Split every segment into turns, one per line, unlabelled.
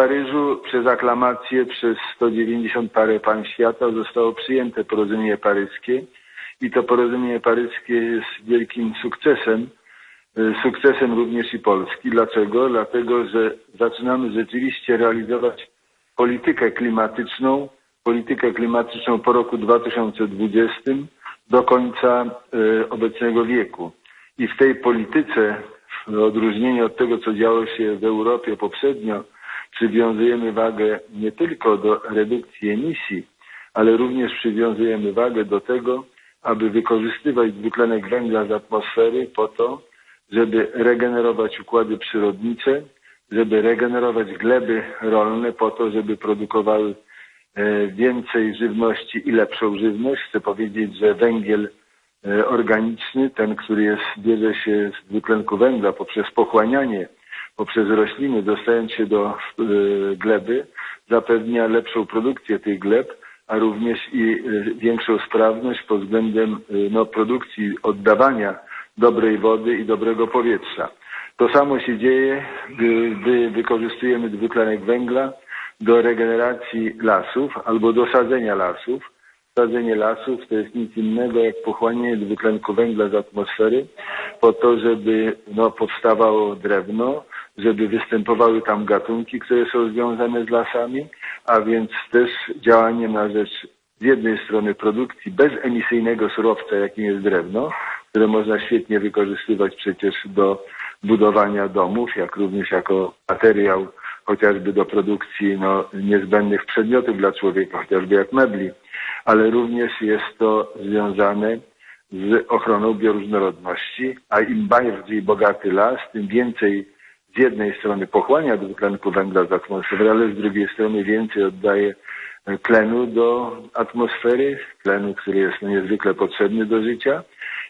Paryżu przez aklamację przez 190 parę państw świata zostało przyjęte porozumienie paryskie i to porozumienie paryskie jest wielkim sukcesem, y, sukcesem również i Polski. Dlaczego? Dlatego, że zaczynamy rzeczywiście realizować politykę klimatyczną, politykę klimatyczną po roku 2020 do końca y, obecnego wieku. I w tej polityce, w odróżnieniu od tego, co działo się w Europie poprzednio, przywiązujemy wagę nie tylko do redukcji emisji, ale również przywiązujemy wagę do tego, aby wykorzystywać dwutlenek węgla z atmosfery po to, żeby regenerować układy przyrodnicze, żeby regenerować gleby rolne po to, żeby produkowały e, więcej żywności i lepszą żywność. Chcę powiedzieć, że węgiel e, organiczny, ten, który jest, bierze się z dwutlenku węgla poprzez pochłanianie, poprzez rośliny, dostając się do e, gleby, zapewnia lepszą produkcję tych gleb, a również i większą sprawność pod względem no, produkcji, oddawania dobrej wody i dobrego powietrza. To samo się dzieje, gdy wykorzystujemy dwutlenek węgla do regeneracji lasów albo do sadzenia lasów. Sadzenie lasów to jest nic innego jak pochłanianie dwutlenku węgla z atmosfery po to, żeby no, powstawało drewno, żeby występowały tam gatunki, które są związane z lasami, a więc też działanie na rzecz z jednej strony produkcji bezemisyjnego surowca, jakim jest drewno, które można świetnie wykorzystywać przecież do budowania domów, jak również jako materiał chociażby do produkcji no, niezbędnych przedmiotów dla człowieka, chociażby jak mebli, ale również jest to związane z ochroną bioróżnorodności, a im bardziej bogaty las, tym więcej z jednej strony pochłania dwutlenku węgla z atmosfery, ale z drugiej strony więcej oddaje tlenu do atmosfery, tlenu, który jest no, niezwykle potrzebny do życia,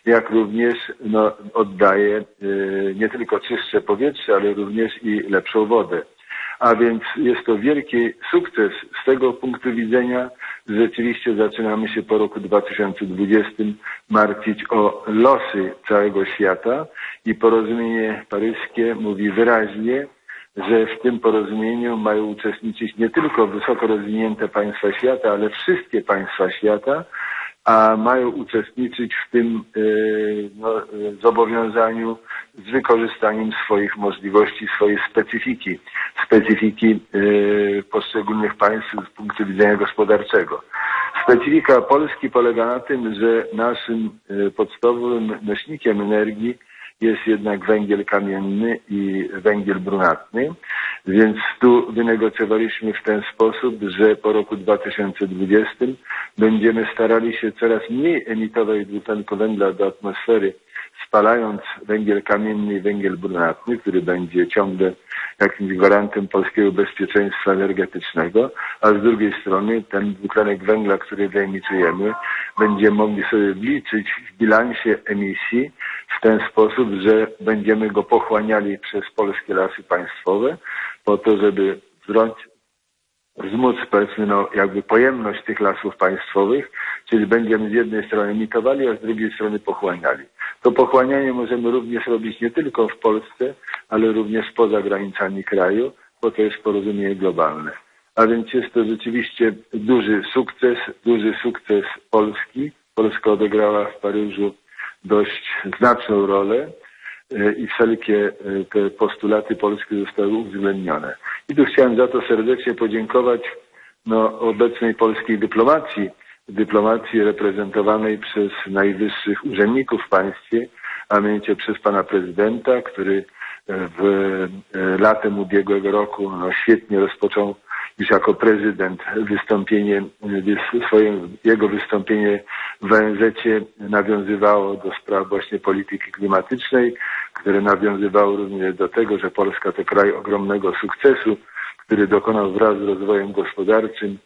jak również no, oddaje y, nie tylko czystsze powietrze, ale również i lepszą wodę. A więc jest to wielki sukces z tego punktu widzenia. Rzeczywiście zaczynamy się po roku 2020 martwić o losy całego świata i porozumienie paryskie mówi wyraźnie, że w tym porozumieniu mają uczestniczyć nie tylko wysoko rozwinięte państwa świata, ale wszystkie państwa świata, a mają uczestniczyć w tym e, no, e, zobowiązaniu z wykorzystaniem swoich możliwości, swojej specyfiki, specyfiki e, poszczególnych państw z punktu widzenia gospodarczego. Specyfika Polski polega na tym, że naszym podstawowym nośnikiem energii jest jednak węgiel kamienny i węgiel brunatny, więc tu wynegocjowaliśmy w ten sposób, że po roku 2020 będziemy starali się coraz mniej emitować dwutlenku węgla do atmosfery, spalając węgiel kamienny i węgiel brunatny, który będzie ciągle jakimś gwarantem polskiego bezpieczeństwa energetycznego, a z drugiej strony ten dwutlenek węgla, który wyemitujemy, będziemy mogli sobie wliczyć w bilansie emisji w ten sposób, że będziemy go pochłaniali przez polskie lasy państwowe po to, żeby wzrąć, wzmóc powiedzmy no, jakby pojemność tych lasów państwowych, czyli będziemy z jednej strony emitowali, a z drugiej strony pochłaniali. To pochłanianie możemy również robić nie tylko w Polsce, ale również poza granicami kraju, bo to jest porozumienie globalne. A więc jest to rzeczywiście duży sukces, duży sukces Polski. Polska odegrała w Paryżu dość znaczną rolę e, i wszelkie e, te postulaty polskie zostały uwzględnione. I tu chciałem za to serdecznie podziękować no, obecnej polskiej dyplomacji, dyplomacji reprezentowanej przez najwyższych urzędników w państwie, a mianowicie przez pana prezydenta, który e, w latem ubiegłego roku no, świetnie rozpoczął już jako prezydent wystąpienie, swoje, jego wystąpienie w ONZ nawiązywało do spraw właśnie polityki klimatycznej, które nawiązywało również do tego, że Polska to kraj ogromnego sukcesu, który dokonał wraz z rozwojem gospodarczym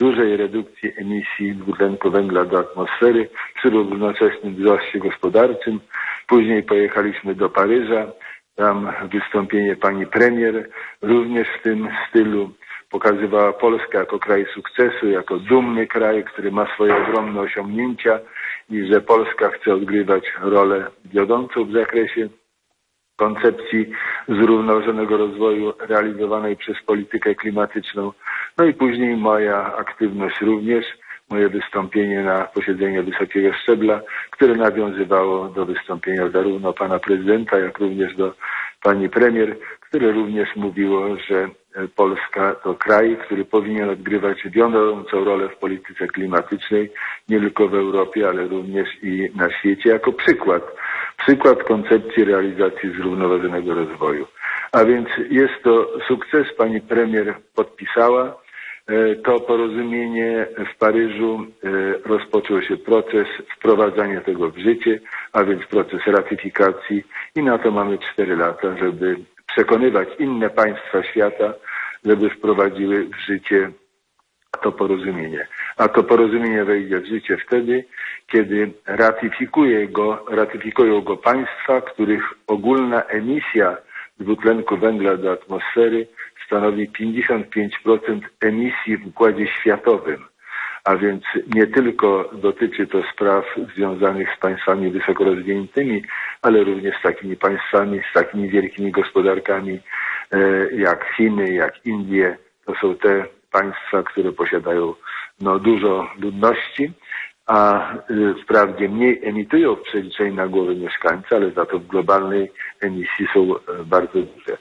dużej redukcji emisji dwutlenku węgla do atmosfery przy równocześnym wzroście gospodarczym. Później pojechaliśmy do Paryża, tam wystąpienie pani premier również w tym stylu pokazywała Polskę jako kraj sukcesu, jako dumny kraj, który ma swoje ogromne osiągnięcia i że Polska chce odgrywać rolę wiodącą w zakresie koncepcji zrównoważonego rozwoju realizowanej przez politykę klimatyczną. No i później moja aktywność również, moje wystąpienie na posiedzeniu wysokiego szczebla, które nawiązywało do wystąpienia zarówno pana prezydenta, jak również do pani premier, które również mówiło, że Polska to kraj, który powinien odgrywać wiodącą rolę w polityce klimatycznej, nie tylko w Europie, ale również i na świecie, jako przykład. Przykład koncepcji realizacji zrównoważonego rozwoju. A więc jest to sukces. Pani premier podpisała to porozumienie w Paryżu. Rozpoczął się proces wprowadzania tego w życie, a więc proces ratyfikacji i na to mamy cztery lata, żeby przekonywać inne państwa świata, żeby wprowadziły w życie to porozumienie. A to porozumienie wejdzie w życie wtedy, kiedy ratyfikuje go, ratyfikują go państwa, których ogólna emisja dwutlenku węgla do atmosfery stanowi 55% emisji w układzie światowym. A więc nie tylko dotyczy to spraw związanych z państwami wysoko rozwiniętymi, ale również z takimi państwami, z takimi wielkimi gospodarkami jak Chiny, jak Indie. To są te państwa, które posiadają no, dużo ludności, a wprawdzie mniej emitują w przeliczeniu na głowę mieszkańca, ale za to w globalnej emisji są bardzo duże.